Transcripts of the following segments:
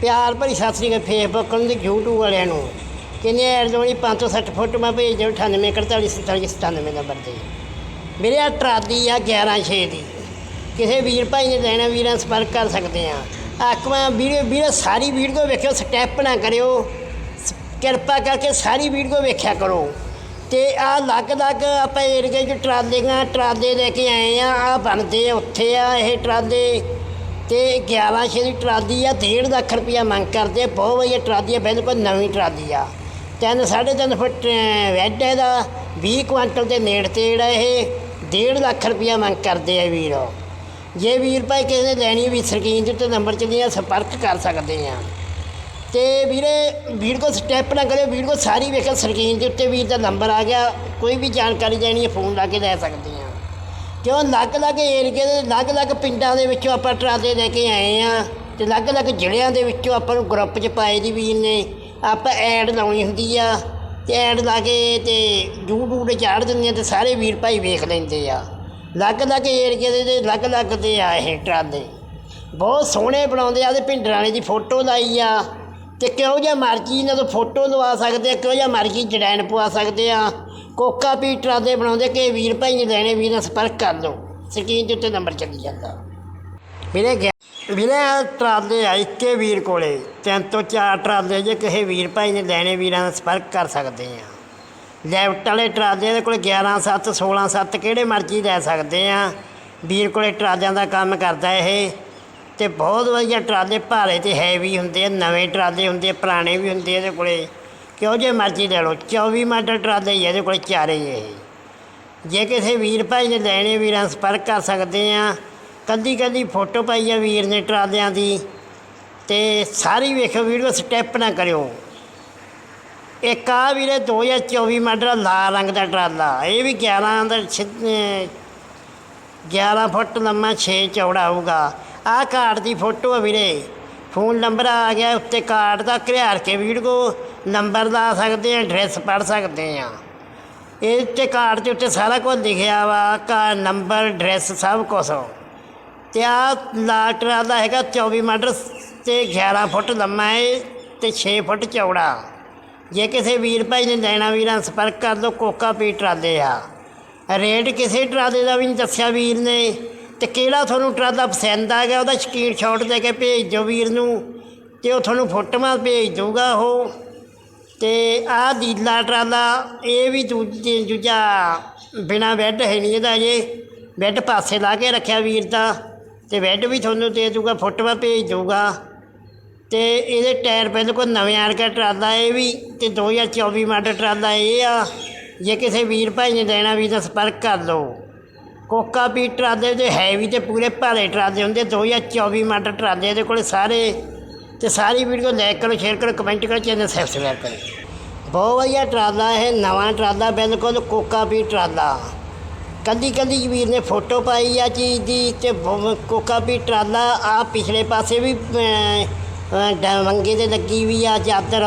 ਪਿਆਰ ਭਰੀ ਸਤਿ ਸ੍ਰੀ ਅਕਾਲ ਫੇਸਬੁੱਕ ਨੂੰ ਤੇ YouTube ਵਾਲਿਆਂ ਨੂੰ। ਕਿੰਨੇ ਐਡ ਦੋਣੀ 560 ਫੁੱਟ ਮੈਂ ਭੇਜ ਦਿਓ 98 48 47 97 ਨੰਬਰ ਤੇ। ਮੇਰੇ ਆ ਟਰਾਲੀ ਆ 11 ਛੇ ਦੀ। ਕਿਸੇ ਵੀਰ ਭਾਈ ਨੇ ਲੈਣਾ, ਵੀਰਾਂ ਸੰਪਰਕ ਕਰ ਸਕਦੇ ਆ। ਆਕਵਾ ਵੀਡੀਓ ਵੀਡੀਓ ਸਾਰੀ ਵੀਡੀਓ ਵੇਖਿਓ ਸਟੈਪ ਨਾ ਕਰਿਓ। ਕਿਰਪਾ ਕਰਕੇ ਸਾਰੀ ਵੀਡੀਓ ਵੇਖਿਆ ਕਰੋ। ਤੇ ਆ ਲੱਗ ਲੱਗ ਆਪਾਂ ਏਰੀਏ 'ਚ ਟਰਾਲੀਆਂ ਟਰਾਲੇ ਲੈ ਕੇ ਆਏ ਆ ਆ ਬਣਦੇ ਉੱਥੇ ਆ ਇਹ ਟਰਾਲੇ ਤੇ 11 ਛੇ ਦੀ ਟਰਾਲੀ ਆ 1.5 ਲੱਖ ਰੁਪਇਆ ਮੰਗ ਕਰਦੇ ਆ ਬਹੁਤ ਵਧੀਆ ਟਰਾਲੀ ਆ ਬਿਲਕੁਲ ਨਵੀਂ ਟਰਾਲੀ ਆ। ਤਿੰਨ ਸਾਢੇ ਤਿੰਨ ਫੁੱਟ ਅਹ, ਵੈੱਡ ਹੈ ਦਾ 20 ਕੁਆਂਟਲ ਦੇ ਨੇੜ ਤੇੜ ਆ ਇਹ 1.5 ਲੱਖ ਰੁਪਇਆ ਮੰਗ ਕਰਦੇ ਆ ਵੀਰ। ਜੇ ਵੀਰ ਭਾਈ ਕਿਸੇ ਨੇ ਲੈਣੀ ਵੀ ਸਕਰੀਨ ਦੇ ਉੱਤੇ ਨੰਬਰ ਚੱਲੀਆਂ ਸੰਪਰਕ ਕਰ ਸਕਦੇ ਆ। ਤੇ ਵੀਰੇ ਵੀਰ ਕੋ ਸਟੈਪ ਨਾ ਕਰਿਓ ਵੀਰ ਕੋ ਸਾਰੀ ਵੇਖੋ ਸਕਰੀਨ ਦੇ ਉੱਤੇ ਵੀਰ ਦਾ ਨੰਬਰ ਆ ਗਿਆ ਕੋਈ ਵੀ ਜਾਣਕਾਰੀ ਲੈਣੀ ਹੈ ਫੋਨ ਲਾ ਕੇ ਲੈ ਸਕਦੇ ਆ। ਕਿਉਂ ਅਲੱਗ ਅਲੱਗ ਏਰੀਏ ਦੇ ਅਲੱਗ ਅਲੱਗ ਪਿੰਡਾਂ ਦੇ ਵਿੱਚੋਂ ਆਪਾਂ ਟਰਾਲੇ ਲੈ ਕੇ ਆਏ ਆ ਤੇ ਅਲੱਗ ਅਲੱਗ ਜ਼ਿਲ੍ਹਿਆਂ ਦੇ ਵਿੱਚੋਂ ਆਪਾਂ ਨੂੰ ਗਰੁੱਪ 'ਚ ਪਾਏ ਦੀ ਵੀਰ ਨੇ। ਆਪਾਂ ਐਡ ਲਾਉਣੀ ਹੁੰਦੀ ਆ ਤੇ ਐਡ ਲਾ ਕੇ ਤੇ YouTube ਤੇ ਚਾੜ ਦਿੰਦੇ ਆ ਤੇ ਸਾਰੇ ਵੀਰ ਭਾਈ ਵੇਖ ਲੈਂਦੇ ਆ। ਅਲੱਗ ਅਲੱਗ ਏਰੀਏ ਦੇ ਅਲੱਗ ਅਲੱਗ ਦੇ ਆ ਇਹ ਟਰਾਲੇ। ਬਹੁਤ ਸੋਹਣੇ ਬਣਾਉਂਦੇ ਆ ਤੇ ਭਿੰਡਰਾਣੇ ਦੀ ਫੋਟੋ ਲਾਈ ਆ। ਤੇ ਕਿਹੋ ਜਿਹਾ ਮਰਜ਼ੀ ਇਹਨਾਂ ਤੋਂ ਫੋਟੋ ਲਵਾ ਸਕਦੇ ਆ, ਕਿਹੋ ਜਿਹਾ ਮਰਜ਼ੀ ਡਿਜ਼ਾਈਨ ਪਵਾ ਸਕਦੇ ਆ। ਕੋਕਾ ਪੀ ਟਰਾਲੇ ਬਣਾਉਂਦੇ ਕਿ ਵੀਰ ਭਾਈ ਨੇ ਲੈਣੇ, ਵੀਰ ਨਾਲ ਸੰਪਰਕ ਕਰ ਲਓ। ਸਕਰੀਨ ਦੇ ਉੱਤੇ ਨੰਬਰ ਚੱਲੀ ਜਾਂਦਾ। ਵੀਰੇ ਗਿਆ ਵੀਰੇ ਟਰਾਲੇ ਆ ਇੱਕੇ ਵੀਰ ਕੋਲੇ। ਤਿੰਨ ਤੋਂ ਚਾਰ ਟਰਾਲੇ ਜੇ ਕਿਸੇ ਵੀਰ ਭਾਈ ਨੇ ਲੈਣੇ, ਵੀਰਾਂ ਨਾਲ ਸੰਪਰਕ ਕਰ ਸਕਦੇ ਆ। ਲੈਫਟ ਵਾਲੇ ਟਰਾਲੇ ਦੇ ਕੋਲ 11 7 16 7 ਕਿਹੜੇ ਮਰਜ਼ੀ ਲੈ ਸਕਦੇ ਆ। ਵੀਰ ਕੋਲੇ ਟਰਾਲਿਆਂ ਦਾ ਕੰਮ ਕਰਦਾ ਇਹ। ਤੇ ਬਹੁਤ ਵਧੀਆ ਟਰਾਲੇ ਭਾਰੇ ਤੇ ਹੈਵੀ ਹੁੰਦੇ ਆ, ਨਵੇਂ ਟਰਾਲੇ ਹੁੰਦੇ ਪੁਰਾਣੇ ਵੀ ਹੁੰਦੇ ਇਹਦੇ ਕੋਲੇ। ਕਿਉਂ ਜੇ ਮਰਜ਼ੀ ਲੈ ਲਓ? 24 ਮਾਡਲ ਟਰਾਲੇ ਹੀ ਇਹਦੇ ਕੋਲ ਚਾਰੇ ਹੀ ਇਹ। ਜੇ ਕਿਸੇ ਵੀਰ ਭਾਈ ਨੇ ਲੈਣੇ, ਵੀਰਾਂ ਨਾਲ ਸੰਪਰਕ ਕਰ ਸਕਦੇ ਆ। ਕੱਲੀ ਕੱਲੀ ਫੋਟੋ ਪਾਈ ਆ ਵੀਰ ਨੇ ਟਰਾਲਿਆਂ ਦੀ। ਤੇ ਸਾਰੀ ਵੇਖੋ ਵੀਡੀਓ ਸਟੈਪ ਨਾ ਕਰਿਓ। ਇੱਕ ਆ ਵੀਰੇ 2024 ਮਾਡਲ ਲਾਲ ਰੰਗ ਦਾ ਟਰਾਲਾ। ਇਹ ਵੀ 11 ਦਾ ਛਿ- ਅਹ 11 ਫੁੱਟ ਲੰਮਾ 6 ਚੌੜਾ ਹੋਊਗਾ। ਆਹ ਕਾਰਡ ਦੀ ਫੋਟੋ ਆ ਵੀਰੇ। ਫੋਨ ਨੰਬਰ ਆ ਗਿਆ, ਉੱਤੇ ਕਾਰਡ ਦਾ ਘਰਿਆਰ ਕੇ ਵੀਡੀਓ। ਨੰਬਰ ਲਾ ਸਕਦੇ ਆ ਐਡਰੈਸ ਪੜ ਸਕਦੇ ਆ ਇਹ ਤੇ ਕਾਰਡ ਦੇ ਉੱਤੇ ਸਾਰਾ ਕੁਝ ਲਿਖਿਆ ਵਾ, ਕਾ ਨੰਬਰ, ਐਡਰੈਸ ਸਭ ਕੁਝ ਤੇ ਆ ਲਾਲ ਟਰਾਲਾ ਹੈਗਾ 24 ਮਾਡਲ ਤੇ 11 ਫੁੱਟ ਲੰਮਾ ਹੈ ਤੇ 6 ਫੁੱਟ ਚੌੜਾ। ਜੇ ਕਿਸੇ ਵੀਰ ਭਾਈ ਨੇ ਲੈਣਾ ਵੀਰਾਂ ਸੰਪਰਕ ਕਰ ਲਓ, ਕੋਕਾ ਪੀ ਟਰਾਲੇ ਆ। ਰੇਟ ਕਿਸੇ ਟਰਾਲੇ ਦਾ ਵੀ ਨਹੀਂ ਦੱਸਿਆ ਵੀਰ ਨੇ। ਤੇ ਕਿਹੜਾ ਤੁਹਾਨੂੰ ਟਰਾਲਾ ਪਸੰਦ ਆ ਗਿਆ, ਉਹਦਾ ਸਕਰੀਨਸ਼ਾਟ ਦੇ ਕੇ ਭੇਜ ਦਿਓ ਵੀਰ ਨੂੰ। ਤੇ ਉਹ ਤੁਹਾਨੂੰ ਫੋਟੋਆਂ ਭੇਜ ਦਊਗਾ ਉਹ। ਤੇ ਆਹ ਦੀਲਾ ਟਰਾਲਾ ਇਹ ਵੀ ਦੂਜੇ ਦੂਜਾ ਬਿਨਾ ਬੈੱਡ ਹੈ ਨਹੀਂ ਇਹਦਾ ਜੇ ਬੈੱਡ ਪਾਸੇ ਲਾ ਕੇ ਰੱਖਿਆ ਵੀਰ ਦਾ ਤੇ ਬੈੱਡ ਵੀ ਤੁਹਾਨੂੰ ਦੇ ਦਊਗਾ ਫੋਟੋਆਂ ਭੇਜ ਦਊਗਾ ਤੇ ਇਹਦੇ ਟਾਇਰ ਬਿਲਕੁਲ ਨਵੇਂ ਵਰਗਾ ਟਰਾਲਾ ਇਹ ਵੀ, ਤੇ 2024 ਮਾਡਲ ਟਰਾਲਾ ਇਹ ਆ। ਜੇ ਕਿਸੇ ਵੀਰ ਭਾਈ ਨੇ ਲੈਣਾ ਵੀ ਤਾਂ ਸੰਪਰਕ ਕਰ ਲਓ। ਕੋਕਾ ਪੀ ਟਰਾਲੇ ਦੇ ਹੈ ਵੀ ਤੇ ਪੂਰੇ ਭਾਰੇ ਟਰਾਲੇ ਹੁੰਦੇ 2024 ਮਾਡਲ ਟਰਾਲੇ ਇਹਦੇ ਕੋਲ ਸਾਰੇ। ਤੇ ਸਾਰੀ ਵੀਡੀਓ ਲਾਈਕ ਕਰੋ ਸ਼ੇਅਰ ਕਰੋ ਕਮੈਂਟ ਕਰੋ ਚੈਨਲ ਸਬਸਕ੍ਰਾਈਬ ਕਰੋ। ਬਹੁਤ ਵਧੀਆ ਟਰਾਲਾ ਇਹ ਨਵਾਂ ਟਰਾਲਾ ਬਿਲਕੁਲ ਕੋਕਾ ਪੀ ਟਰਾਲਾ। ਕੱਲੀ ਕੱਲੀ ਵੀਰ ਨੇ ਫੋਟੋ ਪਾਈ ਆ ਚੀਜ਼ ਦੀ ਤੇ ਕੋਕਾ ਪੀ ਟਰਾਲਾ ਆ ਪਿਛਲੇ ਪਾਸੇ ਵੀ ਅਮ, ਤੇ ਲੱਗੀ ਵੀ ਆ ਚਾਦਰ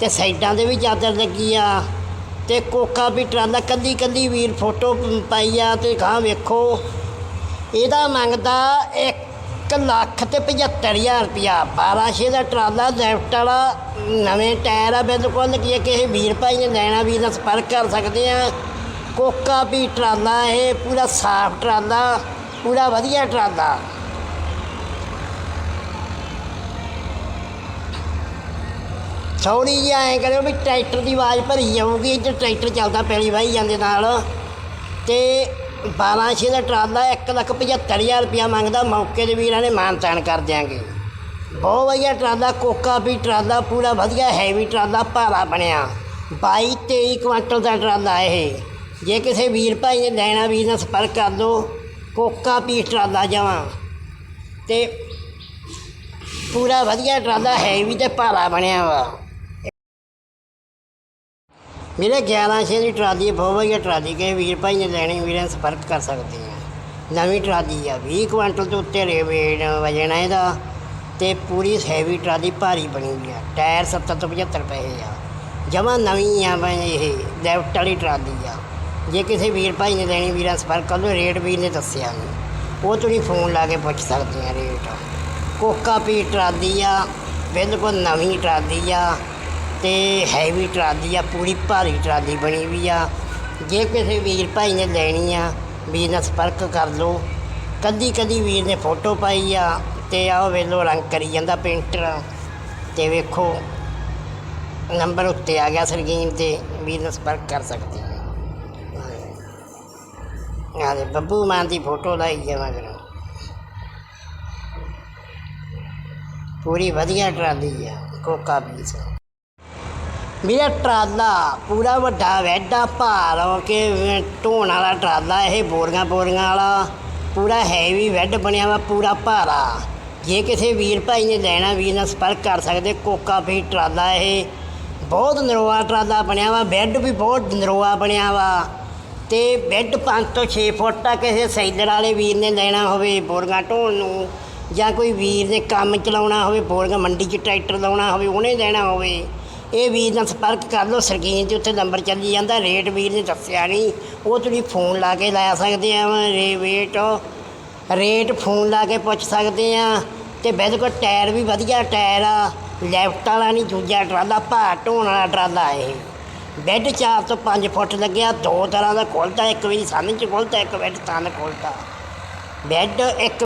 ਤੇ ਸਾਈਡਾਂ ਤੇ ਵੀ ਚਾਦਰ ਲੱਗੀ ਆ। ਤੇ ਕੋਕਾ ਵੀ ਟਰਾਲਾ ਕੱਲੀ ਕੱਲੀ ਵੀਰ ਫੋਟੋ ਪਾਈ ਆ ਤੇ ਗਾਂ ਵੇਖੋ। ਇਹਦਾ ਮੰਗਦਾ ਇੱਕ ਲੱਖ ਤੇ 75000 ਰੁਪਿਆ 1200 ਦਾ ਟਰਾਲਾ, ਲੈਫਟ ਵਾਲਾ, ਨਵੇਂ ਟਾਇਰ ਆ, ਬਿਲਕੁਲ ਕਿ ਕਿਸੇ ਵੀਰ ਭਾਈ ਨੇ ਲੈਣਾ, ਵੀਰ ਨਾਲ ਸੰਪਰਕ ਕਰ ਸਕਦੇ ਆ। ਕੋਕਾ ਵੀ ਟਰਾਲਾ, ਇਹ ਪੂਰਾ ਸਾਫ਼ ਟਰਾਲਾ, ਪੂਰਾ ਵਧੀਆ ਟਰਾਲਾ। ਥੋੜੀ ਜਿਹੀ ਐਂ ਕਰਿਓ ਵੀ ਟਰੈਕਟਰ ਦੀ ਆਵਾਜ਼ ਭਰੀ ਜਾਊਗੀ, ਇੱਧਰ ਟਰੈਕਟਰ ਚੱਲਦਾ ਪੈਲੀ ਵਾਹੀ ਜਾਂਦੇ ਨਾਲ। ਤੇ 1200 ਦਾ ਟਰਾਲਾ 175000 ਰੁਪਇਆ ਮੰਗਦਾ, ਮੌਕੇ ਦੇ ਵੀਰਾਂ ਨੇ ਮਾਨ ਕਰ ਦਿਆਂਗੇ। ਬਹੁਤ ਵਧੀਆ ਟਰਾਲਾ, ਕੋਕਾ ਵੀ ਟਰਾਲਾ, ਪੂਰਾ ਵਧੀਆ ਹੈਵੀ ਟਰਾਲਾ, ਭਾਰਾ ਬਣਿਆ। 22 23 ਕੁਆਂਟਲ ਦਾ ਟਰਾਲਾ ਇਹ। ਜੇ ਕਿਸੇ ਵੀਰ ਭਾਈ ਨੇ ਲੈਣਾ, ਵੀਰ ਨਾਲ ਸੰਪਰਕ ਕਰ ਲਓ, ਕੋਕਾ ਪੀ ਟਰਾਲਾ ਜਾਵਾਂ। ਤੇ ਪੂਰਾ ਵਧੀਆ ਟਰਾਲਾ ਹੈਵੀ ਤੇ ਭਾਰਾ ਬਣਿਆ ਵਾ। ਮੇਰੇ 11 ਛੇ ਦੀ ਟਰਾਲੀ, ਬਹੁਤ ਵਧੀਆ ਟਰਾਲੀ ਕੇ ਵੀਰ ਭਾਈ ਨੇ ਲੈਣੀ, ਵੀਰਾਂ ਨਾਲ ਸੰਪਰਕ ਕਰ ਸਕਦੇ ਆ। ਨਵੀਂ ਟਰਾਲੀ ਆ 20 ਕੁਇੰਟਲ ਤੋਂ ਉੱਤੇ ਰੇ ਵੇਟ ਵਜਨ ਇਹਦਾ ਤੇ ਪੂਰੀ ਹੈਵੀ ਟਰਾਲੀ ਭਾਰੀ ਬਣੀ ਹੋਈ ਆ, ਟਾਇਰ 70 ਤੋਂ 75 ਰੁਪਏ ਆ। ਜਮਾ ਨਵੀਂ ਆ ਬਈ ਇਹ ਲੈਫਟ ਵਾਲੀ ਟਰਾਲੀ ਆ। ਜੇ ਕਿਸੇ ਵੀਰ ਭਾਈ ਨੇ ਲੈਣੀ, ਵੀਰਾਂ ਸੰਪਰਕ ਕਰ ਲਓ, ਰੇਟ ਵੀ ਨੇ ਦੱਸਿਆ ਨਹੀਂ ਉਹ ਤੁਸੀਂ ਫੋਨ ਲਾ ਕੇ ਪੁੱਛ ਸਕਦੇ ਆ ਰੇਟ। ਕੋਕਾ ਪੀ ਟਰਾਲੀ ਆ, ਬਿਲਕੁਲ ਨਵੀਂ ਟਰਾਲੀ ਆ। ਤੇ ਹੈਵੀ ਟਰਾਲੀ ਆ, ਪੂਰੀ ਭਾਰੀ ਟਰਾਲੀ ਬਣੀ ਵੀ ਆ। ਜੇ ਕਿਸੇ ਵੀਰ ਭਾਈ ਨੇ ਲੈਣੀ ਆ, ਵੀਰ ਨਾਲ ਸੰਪਰਕ ਕਰ ਲਓ। ਕਦੀ ਕਦੀ ਵੀਰ ਨੇ ਫੋਟੋ ਪਾਈ ਆ ਤੇ ਆਹ ਵੇਲੋ ਰੰਗ ਕਰੀ ਜਾਂਦਾ ਪੇਂਟਰ ਤੇ ਵੇਖੋ ਨੰਬਰ ਉੱਤੇ ਆ ਗਿਆ ਸਰਗੀਨ ਤੇ, ਵੀਰ ਨਾਲ ਸੰਪਰਕ ਕਰ ਸਕਦੇ ਆ। ਆਹ ਦੇ, ਬੱਬੂ ਮਾਨ ਦੀ ਫੋਟੋ ਲਾਈ ਜਾਵਾਂ ਕਰੋ ਪੂਰੀ ਵਧੀਆ ਟਰਾਲੀ ਆ, ਕੋਕਾ ਬੀਸ ਮੇਰਾ ਟਰਾਲਾ, ਪੂਰਾ ਵੱਡਾ ਵੈਡਾ ਭਾਰ ਹੋ ਕੇ ਢੋਣ ਵਾਲਾ ਟਰਾਲਾ, ਇਹ ਬੋਰੀਆਂ ਬੋਰੀਆਂ ਵਾਲਾ। ਪੂਰਾ ਹੈਵੀ ਵੈੱਡ ਬਣਿਆ ਵਾ, ਪੂਰਾ ਭਾਰਾ। ਜੇ ਕਿਸੇ ਵੀਰ ਭਾਈ ਨੇ ਲੈਣਾ, ਵੀਰ ਨਾਲ ਸੰਪਰਕ ਕਰ ਸਕਦੇ, ਕੋਕਾ ਵੀ ਟਰਾਲਾ ਇਹ। ਬਹੁਤ ਨਰੋਆ ਟਰਾਲਾ ਬਣਿਆ ਵਾ ਬੈੱਡ ਵੀ ਬਹੁਤ ਨਰੋਆ ਬਣਿਆ ਵਾ। ਤੇ ਬੈੱਡ 5 ਤੋਂ 6 ਫੁੱਟ ਤੱਕ ਕਿਸੇ ਸੈਲਰ ਵਾਲੇ ਵੀਰ ਨੇ ਲੈਣਾ ਹੋਵੇ ਬੋਰੀਆਂ ਢੋਣ ਨੂੰ, ਜਾਂ ਕੋਈ ਵੀਰ ਨੇ ਕੰਮ ਚਲਾਉਣਾ ਹੋਵੇ, ਬੋਰੀਆਂ ਮੰਡੀ 'ਚ ਟਰੈਕਟਰ ਲਾਉਣਾ ਹੋਵੇ, ਉਹਨੇ ਲੈਣਾ ਹੋਵੇ। ਇਹ ਵੀਰ ਨਾਲ ਸੰਪਰਕ ਕਰ ਲਓ ਸਕਰੀਨ ਤੇ ਉੱਥੇ ਨੰਬਰ ਚੱਲੀ ਜਾਂਦਾ, ਰੇਟ ਵੀਰ ਨੇ ਦੱਸਿਆ ਨਹੀਂ। ਉਹ ਤੁਸੀਂ ਫੋਨ ਲਾ ਕੇ ਲੈ ਸਕਦੇ ਆ, ਰੇ ਵੇਟ, ਰੇਟ ਫੋਨ ਲਾ ਕੇ ਪੁੱਛ ਸਕਦੇ ਆ। ਤੇ ਬਿਲਕੁਲ ਟਾਇਰ ਵੀ ਵਧੀਆ, ਟਾਇਰ ਆ, ਲੈਫਟ ਵਾਲਾ ਨਹੀਂ, ਦੂਜਾ ਟਰਾਲਾ, ਭਾਰ ਢੋਣ ਵਾਲਾ ਟਰਾਲਾ ਇਹ। ਬੈੱਡ 4 ਤੋਂ 5 ਫੁੱਟ ਲੱਗਿਆ, ਦੋ ਤਰ੍ਹਾਂ ਦਾ ਖੁੱਲਦਾ ਇੱਕ ਵੀ ਸੰਨ ਚ ਖੁੱਲਦਾ ਇੱਕ ਬੈੱਡ ਤਨ ਖੁੱਲਦਾ ਬੈੱਡ ਇੱਕ